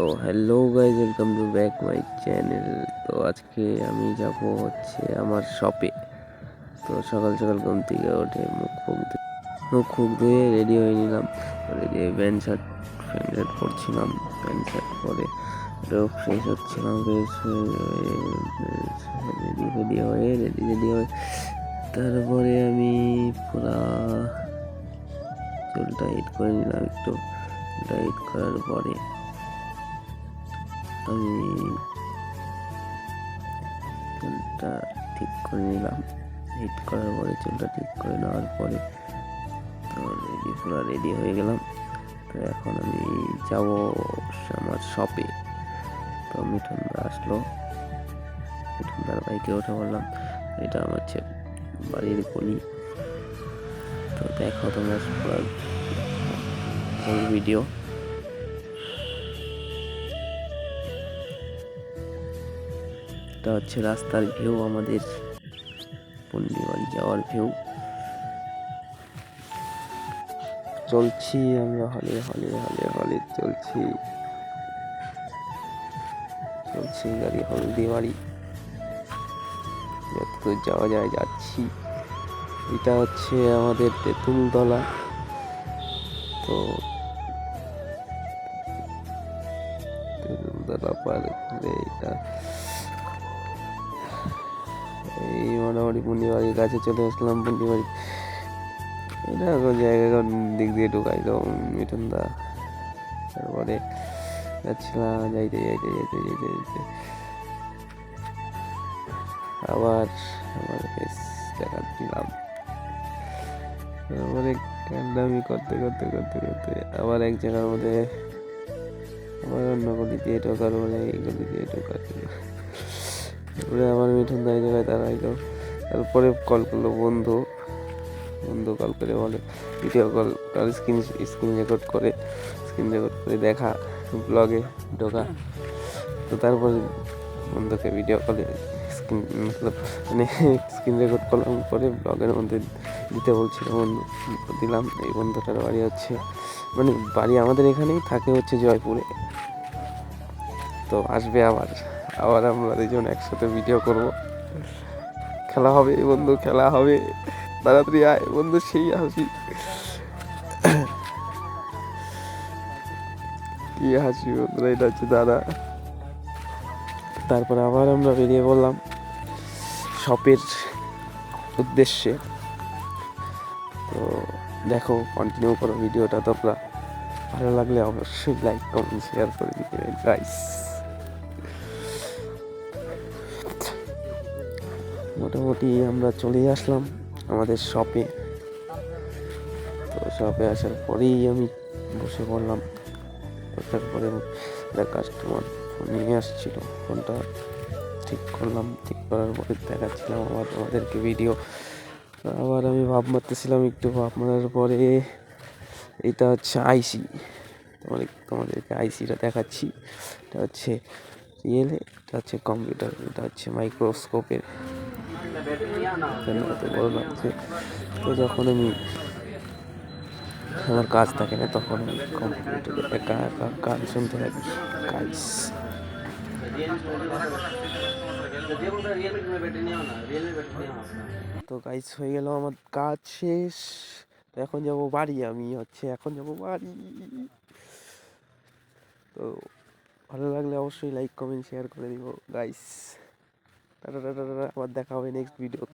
তো hello guys welcome to back my channel তো আজকে আমি যাব হচ্ছে আমার শপে তো সকাল সকাল ঘুম থেকে উঠে মুখ ফুক মুখ ফুক ধুয়ে রেডি হয়ে নিলাম। রেডি হয়ে প্যান্ট শার্ট প্যান্ট শার্ট পরছিলাম। প্যান্ট শার্ট পরে ফ্রেশ হচ্ছিলাম ফ্রেশ রেডি রেডি হয়ে রেডি রেডি হয়ে তারপরে আমি পুরা চুলটা হিট করে নিলাম একটু। ডাইট করার পরে আমি চুলটা ঠিক করে নিলাম। হিট করার পরে চুলটা ঠিক করে নেওয়ার পরে রেডি পুরো রেডি হয়ে গেলাম। তো এখন আমি যাব আমার শপে তো মিঠুনদা আসলো। মিঠুনদার বাইকে উঠে পড়লাম। এটা আমার হচ্ছে বাড়ির গলি তো দেখো তোমরা, পুরো ভিডিও এটা হচ্ছে রাস্তার ভিউ আমাদের পন্ডিবাড়ি যাওয়ার ভিউ চলছি আমরা, হলে হলে হলে হলে চলছি। চলছি গাড়ি হলদি বাড়ি যতদূর যাওয়া যায় যাচ্ছি। এটা হচ্ছে আমাদের তেঁতুলতলা। তো পুন্ডিবাড়ির কাছে চলে আসলাম পুন্ডিবাড়ি এটা এখন জায়গা দিক দিয়ে ঢুকাই তো মিঠুন দা তারপরে যাচ্ছিলাম, যাইতে যাইতে যাইতে যাইতে যাইতে। আবার আমার ফেস দেখাচ্ছিলাম তারপরে কান্ডামি করতে করতে করতে করতে আবার এক জায়গার মধ্যে আবার অন্য গলি দিয়ে ঢোকার বলে এই গলি দিয়ে ঢোকার আমার মিঠুন দাঁড়িয়ে জায়গায় দাঁড়াইলো। তারপরে কল করল বন্ধু। বন্ধু কল করে বলে ভিডিও কল, তার স্ক্রিন স্ক্রিন রেকর্ড করে স্ক্রিন রেকর্ড করে দেখা ব্লগে ঢোকা। তো তারপরে বন্ধুকে ভিডিও কলে স্ক্রিন মতলব মানে স্ক্রিন রেকর্ড করলাম পরে ব্লগের মধ্যে দিতে বলছিল, বন্ধু, দিলাম। এই বন্ধুটার বাড়ি হচ্ছে মানে বাড়ি আমাদের এখানেই থাকে হচ্ছে জয়পুরে। তো আসবে আবার আবার আমরা দুজন একসাথে ভিডিও করব। খেলা হবে বন্ধু খেলা হবে। তাড়াতাড়ি আয় বন্ধু সেই হাসি। কি হাসি বন্ধুরা, এটা হচ্ছে দাদা। তারপরে আবার আমরা বেরিয়ে পড়লাম শপের উদ্দেশ্যে। তো দেখো কন্টিনিউ করো ভিডিওটা তোমরা। ভালো লাগলে অবশ্যই লাইক কমেন্ট শেয়ার করে দিতে গাইস মোটামুটি আমরা চলে আসলাম আমাদের শপে তো শপে আসার পরেই আমি বসে পড়লাম। বসার পরে একটা কাস্টমার ফোন নিয়ে আসছিল। ফোনটা ঠিক করলাম, ঠিক করার পরে দেখাচ্ছিলাম আবার আমাদেরকে ভিডিও আবার আমি ভাব মারতেছিলাম একটু, ভাব মারার পরে এটা হচ্ছে আইসি তোমাদের, তোমাদেরকে আইসিটা দেখাচ্ছি। এটা হচ্ছে রিয়েলে, এটা হচ্ছে কম্পিউটার এটা হচ্ছে মাইক্রোস্কোপের এত বড় লাগছে। তো যখন আমি আমার কাজ থাকে না, তখন আমি কম্পিউটারে একা একা গান শুনতে থাকি। কাজ তো গাইস হয়ে গেল আমার কাজ শেষ। তো এখন যাব বাড়ি, আমি হচ্ছে এখন যাব বাড়ি। তো ভালো লাগলে অবশ্যই লাইক কমেন্ট শেয়ার করে দিব গাইস টাটা টাটা টাটা আবার দেখা হবে নেক্সট ভিডিও